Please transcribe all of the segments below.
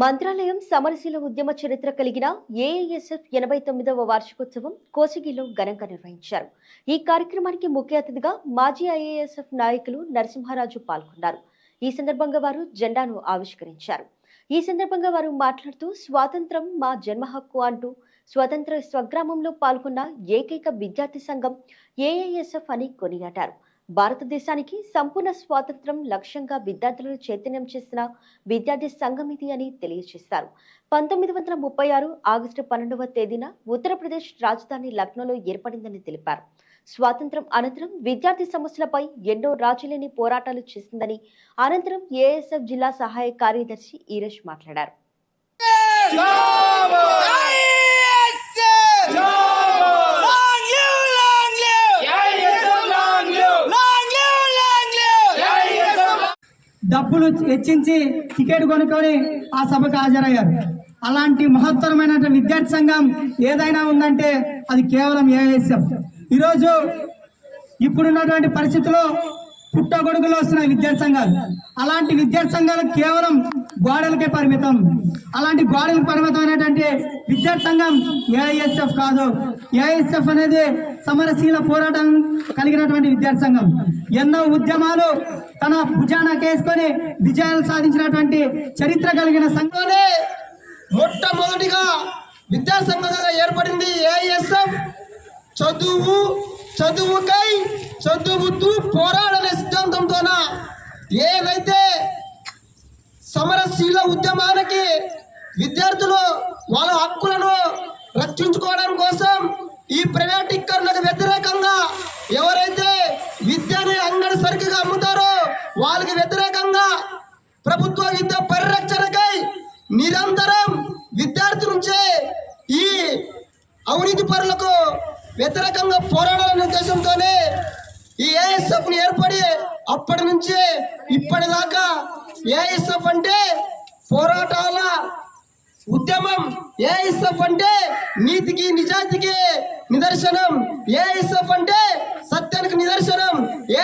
మంత్రాలయం సమరశీల ఉద్యమ చరిత్ర కలిగిన ఏఐఎస్ఎఫ్ ఎనభై తొమ్మిదవ వార్షికోత్సవం కోసిగిలో ఘనంగా నిర్వహించారు. ఈ కార్యక్రమానికి ముఖ్య అతిథిగా మాజీ ఐఏఎస్ఎఫ్ నాయకులు నరసింహారాజు పాల్గొన్నారు. ఈ సందర్భంగా వారు జెండాను ఆవిష్కరించారు. ఈ సందర్భంగా వారు మాట్లాడుతూ స్వాతంత్రం మా జన్మ హక్కు అంటూ స్వతంత్ర స్వగ్రామంలో పాల్గొన్న ఏకైక విద్యార్థి సంఘం ఏఐఎస్ఎఫ్ అని కొనియాడారు. భారతదేశానికి సంపూర్ణ స్వాతంత్రం లక్ష్యంగా విద్యార్థులను చైతన్యం చేసిన విద్యార్థి సంఘం ఇది అని తెలియజేశారు. పంతొమ్మిది వందల ముప్పై ఆరు ఆగస్టు పన్నెండవ తేదీన ఉత్తరప్రదేశ్ రాజధాని లక్నోలో ఏర్పడిందని తెలిపారు. స్వాతంత్రం అనంతరం విద్యార్థి సమస్యలపై ఎన్నో రాజీలేని పోరాటాలు చేసిందని అనంతరం ఏఎస్ఎఫ్ జిల్లా సహాయ కార్యదర్శి ఈరష్ మాట్లాడారు. డబ్బులు హెచ్చించి టికెట్ కొనుక్కొని ఆ సభకు హాజరయ్యారు. అలాంటి మహత్తరమైన విద్యార్థి సంఘం ఏదైనా ఉందంటే అది కేవలం ఏఎస్ఎఫ్ ఈరోజు ఇప్పుడున్నటువంటి పరిస్థితుల్లో పుట్టగొడుగులో వస్తున్న విద్యార్థి సంఘాలు. అలాంటి విద్యార్థి సంఘాలు కేవలం గోడలకే పరిమితం. అలాంటి గోడలకు పరిమితమైనటువంటి విద్యార్థి సంఘం ఏఐఎస్ఎఫ్ కాదు. ఏఐఎస్ఎఫ్ అనేది సమరశీల పోరాటం కలిగినటువంటి విద్యార్థి సంఘం. ఎన్నో ఉద్యమాలు తన భుజాన కేసుకొని విజయాలు సాధించినటువంటి చరిత్ర కలిగిన సంఘం మొట్టమొదటిగా విద్యా సంఘంగా ఏర్పడింది ఏఎస్ఎఫ్ చదువు చదువుకై చదువుతూ పోరాడనే సిద్ధాంతంతోన ఏదైతే సమరశీల ఉద్యమానికి విద్యార్థులు వాళ్ళ హక్కులను రక్షించుకోవడం కోసం ఈ ప్రైవేటీకరణకు వ్యతిరేకంగా ఎవరైతే విద్యని అంగడి సరుకుగా అమ్ముతారో వాళ్ళకి వ్యతిరేకంగా ప్రభుత్వ విద్య పరిరక్షణకై నిరంతరం విద్యార్థి నుంచే ఈ అవినీతి పరులకు వ్యతిరేకంగా పోరాడాలనే ఉద్దేశంతోనే ఈ ఏఎస్ఎఫ్ని ఏర్పడి అప్పటి నుంచే ఇప్పటిదాకా ఏఎస్ఎఫ్ అంటే పోరాటాల ఉద్యమం. ఏఎస్ఎఫ్ అంటే నీతికి నిజాయితీకి నిదర్శనం. ఏఎస్ఎఫ్ అంటే సత్యానికి నిదర్శనం.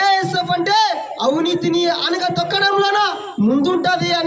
ఏఎస్ఎఫ్ అంటే అవినీతిని అనగా తొక్కడంలోన ముందుంటది అని